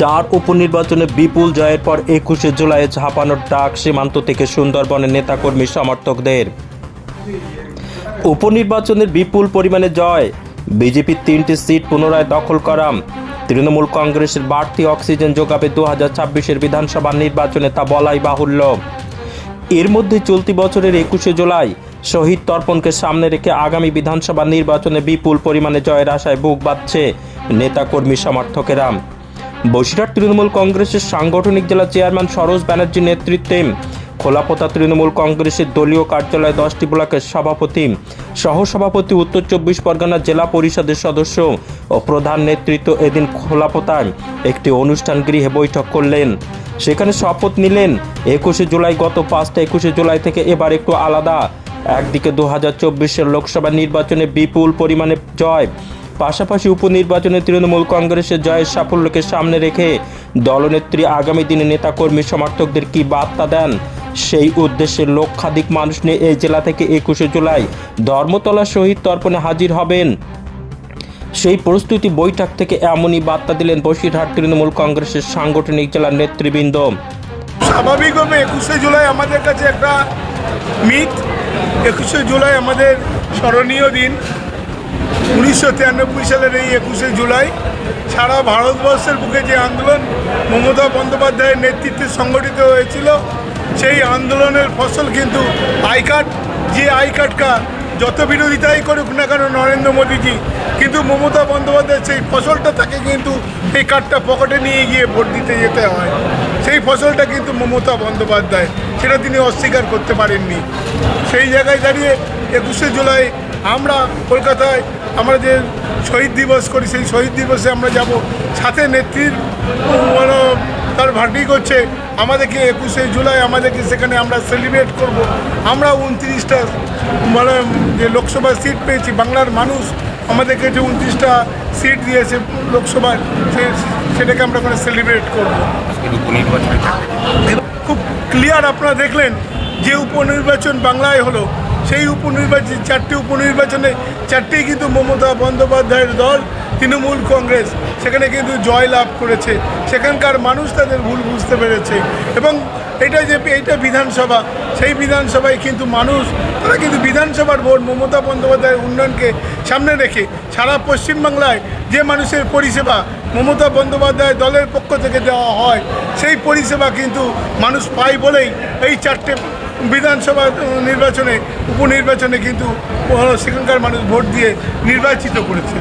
চার উপনির্বাচনে বিপুল জয়ের পর একুশে জুলাই ঝাঁপানোর ডাক সীমান্ত থেকে সুন্দরবনের নেতাকর্মী সমর্থকদের। উপনির্বাচনের বিপুল পরিমাণে জয় বিজেপির তিনটি সিট পুনরায় দখল করা তৃণমূল কংগ্রেসের বাড়তি অক্সিজেন যোগাবে দু হাজার ছাব্বিশের বিধানসভা নির্বাচনে তা বলাই বাহুল্য। এর মধ্যে চলতি বছরের একুশে জুলাই শহীদ তর্পণকে সামনে রেখে আগামী বিধানসভা নির্বাচনে বিপুল পরিমাণে জয়ের আশায় বুক বাঁধছে নেতাকর্মী সমর্থকেরা বসিরহাট তৃণমূল কংগ্রেসের সাংগঠনিক জেলা চেয়ারম্যান সরোজ ব্যানার্জির নেতৃত্বে খোলাপোতা তৃণমূল কংগ্রেসের দলীয় কার্যালয়ে দশটি ব্লকের সভাপতি সহসভাপতি উত্তর চব্বিশ পরগনা জেলা পরিষদের সদস্য ও প্রধান নেতৃত্ব এদিন খোলাপোতায় একটি অনুষ্ঠান গৃহে বৈঠক করলেন। সেখানে শপথ নিলেন। একুশে জুলাই গত পাঁচটা একুশে জুলাই থেকে এবার একটু আলাদা। একদিকে দু হাজার চব্বিশের লোকসভা নির্বাচনে বিপুল পরিমাণে জয় পাশাপাশি উপনির্বাচনে তৃণমূল কংগ্রেসের জয়ের সাফল্যকে সামনে রেখে দলনেত্রী আগামী দিনে নেতাকর্মী সমর্থকদের কি বার্তা দেন? সেই উদ্দেশ্যে লক্ষাধিক মানুষ নিয়ে এই জেলা থেকে একুশে জুলাই ধর্মতলা শহীদ তর্পণে হাজির হবেন। সেই প্রস্তুতি বৈঠক থেকে এমনই বার্তা দিলেন বসিরহাট তৃণমূল কংগ্রেসের সাংগঠনিক জেলার নেতৃবৃন্দ। স্বাভাবিকভাবে একুশে জুলাই আমাদের কাছে একটা মিথ। একুশে জুলাই আমাদের স্মরণীয় দিন। উনিশশো তিরানব্বই সালের এই একুশে জুলাই সারা ভারতবর্ষের বুকে যে আন্দোলন মমতা বন্দ্যোপাধ্যায়ের নেতৃত্বে সংগঠিত হয়েছিল, সেই আন্দোলনের ফসল কিন্তু আই কার্ড যে আই কার্ডটা যত বিরোধিতাই করুক না কেন নরেন্দ্র মোদীজি, কিন্তু মমতা বন্দ্যোপাধ্যায়ের সেই ফসলটা তাকে কিন্তু এই কার্ডটা পকেটে নিয়ে গিয়ে ভোট দিতে যেতে হয়। সেই ফসলটা কিন্তু মমতা বন্দ্যোপাধ্যায়, সেটা তিনি অস্বীকার করতে পারেননি। সেই জায়গায় দাঁড়িয়ে একুশে জুলাই আমরা কলকাতায় আমরা যে শহীদ দিবস করি, সেই শহীদ দিবসে আমরা যাব। সাথে নেত্রীর মানে তার ভাটি করছে। আমাদেরকে একুশে জুলাই, আমাদেরকে সেখানে আমরা সেলিব্রেট করব। আমরা উনত্রিশটা মানে যে লোকসভা সিট পেয়েছি, বাংলার মানুষ আমাদেরকে যে উনত্রিশটা সিট দিয়েছে লোকসভার সেটাকে আমরা ওখানে সেলিব্রেট করব। খুব ক্লিয়ার আপনারা দেখলেন যে উপনির্বাচন বাংলায় হলো। সেই উপনির্বাচন চারটি উপনির্বাচনে চারটি কিন্তু মমতা বন্দ্যোপাধ্যায়ের দল, তৃণমূল কংগ্রেস। সেখানে কিন্তু জয় লাভ করেছে। সেখানকার মানুষ তাদের ভুল বুঝতে পেরেছে। এবং এটা যে, এইটা বিধানসভা, সেই বিধানসভায় কিন্তু মানুষ, তারা কিন্তু বিধানসভার ভোট মমতা বন্দ্যোপাধ্যায়ের উন্নয়নকে সামনে রেখে সারা পশ্চিমবাংলায় যে মানুষের পরিষেবা মমতা বন্দ্যোপাধ্যায় দলের পক্ষ থেকে দেওয়া হয়, সেই পরিষেবা কিন্তু মানুষ পায় বলেই এই চারটে বিধানসভা নির্বাচনে উপনির্বাচনে কিন্তু সেখানকার মানুষ ভোট দিয়ে নির্বাচিত করেছে।